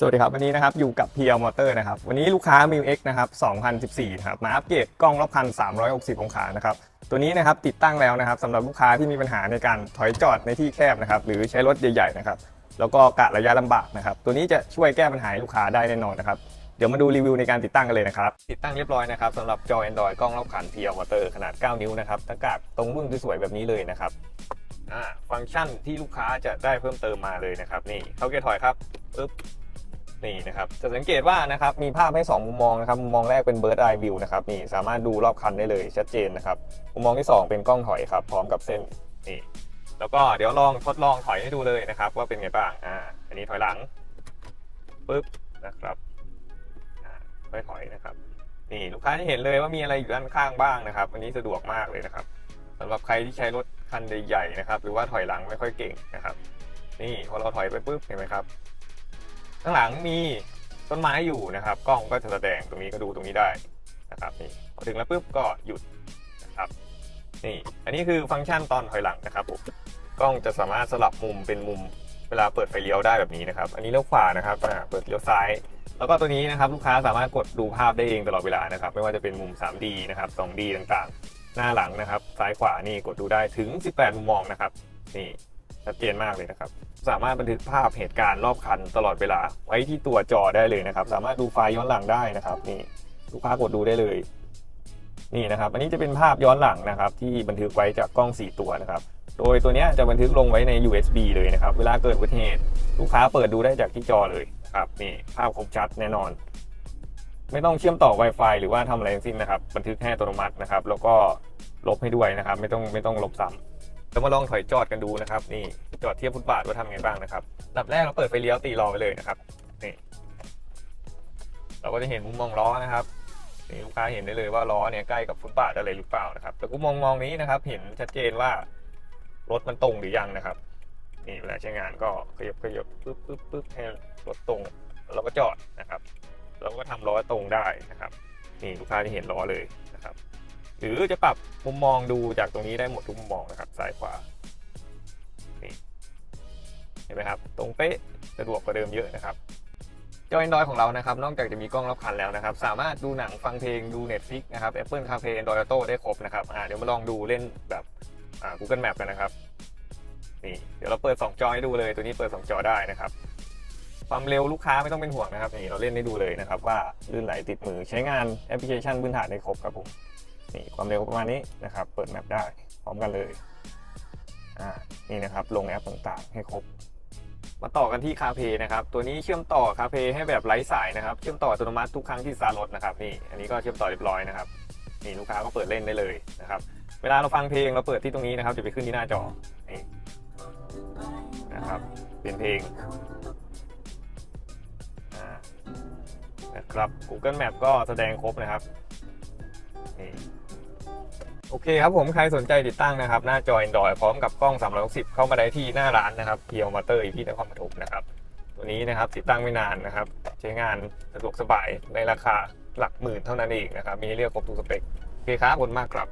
สวัสดีครับวันนี้นะครับอยู่กับ PL Motor นะครับวันนี้ลูกค้า m i l X นะครับ2014นะครับมาอัปเกรดกล้องรอบคัน 360 องศานะครับตัวนี้นะครับติดตั้งแล้วนะครับสำหรับลูกค้าที่มีปัญหาในการถอยจอดในที่แคบนะครับหรือใช้รถใหญ่ๆนะครับแล้วก็กะระยะลำบากนะครับตัวนี้จะช่วยแก้ปัญหาให้ลูกค้าได้แน่นอนนะครับเดี๋ยวมาดูรีวิวในการติดตั้งกันเลยนะครับติดตั้งเรียบร้อยนะครับสำหรับจอ Android กล้องรอบคัน PL Motor ขนาด 9 นิ้วนะครับหน้ากากตรงรุ่นสวยๆแบบนี้เลยนะครับอ่าฟังก์ชันที่ลูกค้าจะได้เพิ่มเติมมาเลยนะครับนี่เขาเกียร์ถอยครับปึ๊บ นี่นะครับจะสังเกตว่านะครับมีภาพให้ 2 มุมมองนะครับมุมมองแรกเป็น Bird Eye View นะครับนี่สามารถดูรอบคันได้เลยชัดเจนนะครับมุมมองที่ 2 เป็นกล้องถอยครับพร้อมกับเส้นนี่แล้วก็เดี๋ยวลองทดลองถอยให้ดูเลยนะครับ ว่าเป็นไงบ้างอ่าอันนี้ถอยหลังปึ๊บนะครับค่อยถอยนะครับ นี่ลูกค้าจะเห็นเลยว่ามีอะไรอยู่ด้านข้างบ้างนะครับ อันนี้สะดวกมากเลยนะครับสำหรับใครที่ใช้รถคันใหญ่ๆนะครับ หรือว่าถอยหลังไม่ค่อยเก่งนะครับ นี่พอเราถอยไปปุ๊บเห็นไหมครับ ข้างหลังมีต้นไม้อยู่นะครับ กล้องก็จะแสดงตรงนี้ก็ดูตรงนี้ได้นะครับนี่พอถึงแล้วปุ๊บก็หยุดนะครับนี่อันนี้คือฟังก์ชันตอนถอยหลังนะครับผมกล้องจะสามารถสลับมุมเป็นมุมเวลาเปิดไฟเลี้ยวได้แบบนี้นะครับ อันนี้เลี้ยวขวานะครับเปิดเลี้ยวซ้าย แล้วก็ตัวนี้นะครับลูกค้าสามารถกดดูภาพได้เองตลอดเวลานะครับ ไม่ว่าจะเป็นมุม 3D นะครับ 2D ต่างๆ หน้าหลังนะครับ ซ้ายขวานี่กดดูได้ถึง 18 มุมมองนะครับ นี่ชัดเจนมากเลยนะครับ สามารถบันทึกภาพเหตุการณ์รอบคันตลอดเวลา ไว้ที่ตัวจอได้เลยนะครับ สามารถดูไฟล์ย้อนหลังได้นะครับนี่ลูกค้ากดดูได้เลยนี่นะครับ อันนี้จะเป็นภาพย้อนหลังนะครับ ที่บันทึกไว้จากกล้อง 4 ตัวนะครับ โดยตัวนี้จะบันทึกลงไว้ใน USB เลยนะครับ เวลาเกิดอุบัติเหตุลูกค้าเปิดดูได้จากที่จอเลยครับนี่ภาพคมชัดแน่นอน ไม่ต้องเชื่อมต่อ Wi-Fi หรือว่าทำอะไรทั้งสิ้นนะครับ บันทึกให้อัตโนมัตินะครับ แล้วก็ลบให้ด้วยนะครับ ไม่ต้องไม่ต้องลบซ้ำเรามาลองถอยจอดกันดูนะครับ นี่ จอดเทียบฟุตบาทว่าทำไงบ้างนะครับดับแรกเราเปิดไฟเลี้ยวตีรอไปเลยนะครับนี่เราก็จะเห็นมุมมองล้อนะครับนี่ลูกค้าเห็นได้เลยว่าล้อเนี่ยใกล้กับฟุตบาทอะไรหรือเปล่านะครับ แต่มุมมองมองนี้นะครับ เห็นชัดเจนว่ารถมันตรงหรือยังนะครับ นี่เวลาใช้งานก็ขยับขยับปึ๊บปึ๊บปึ๊บให้รถตรง เราก็จอดนะครับ เราก็ทำล้อตรงได้นะครับ นี่ลูกค้าจะเห็นล้อเลยนะครับ หรือจะปรับมุมมองดูจากตรงนี้ได้หมดทุกมุมมองนะครับซ้ายขวา เห็นไหมครับตรงเป๊ะสะดวกกว่าเดิมเยอะนะครับจอ Android ของเรานะครับ นอกจากจะมีกล้องรอบคันแล้วนะครับ สามารถดูหนังฟังเพลงดู Netflix นะครับ Apple CarPlay Android Auto ได้ครบนะครับอ่าเดี๋ยวมาลองดูเล่นแบบอ่า Google Map กันนะครับ นี่ เดี๋ยวเราเปิด 2 จอให้ดูเลย ตัวนี้เปิด 2 จอได้นะครับ ความเร็วลูกค้าไม่ต้องเป็นห่วงนะครับ นี่เราเล่นให้ดูเลยนะครับ ว่าลื่นไหลติดมือใช้งานแอปพลิเคชันพื้นฐานได้ครบครับผม นี่ความเร็วประมาณนี้นะครับ เปิดแมปได้พร้อมกันเลย อ่า นี่นะครับ ลงแอปต่างๆ ให้ครบ มาต่อกันที่คาเพนะครับ ตัวนี้เชื่อมต่อคาเพให้แบบไร้สายนะครับ เชื่อมต่ออัตโนมัติทุกครั้งที่สตาร์ทรถนะครับนี่ อันนี้ก็เชื่อมต่อเรียบร้อยนะครับ นี่ลูกค้าก็เปิดเล่นได้เลยนะครับ เวลาเราฟังเพลงเราเปิดที่ตรงนี้นะครับ จะไปขึ้นที่หน้าจอ นี่นะครับ เป็นเพลงนะครับ Google Map ก็แสดงครบนะครับ นี่ โอเคครับผมใครสนใจติดตั้งนะครับ หน้าจอ Android พร้อมกับกล้อง 360 เข้ามาได้ที่หน้าร้านนะครับเพียวมอเตอร์อีพีนครปฐมนะครับ ตัวนี้นะครับติดตั้งไม่นานนะครับ ใช้งานสะดวกสบายในราคาหลักหมื่นเท่านั้นเองนะครับ มีให้เลือกครบทุกสเปคโอเคครับขอบคุณมากครับ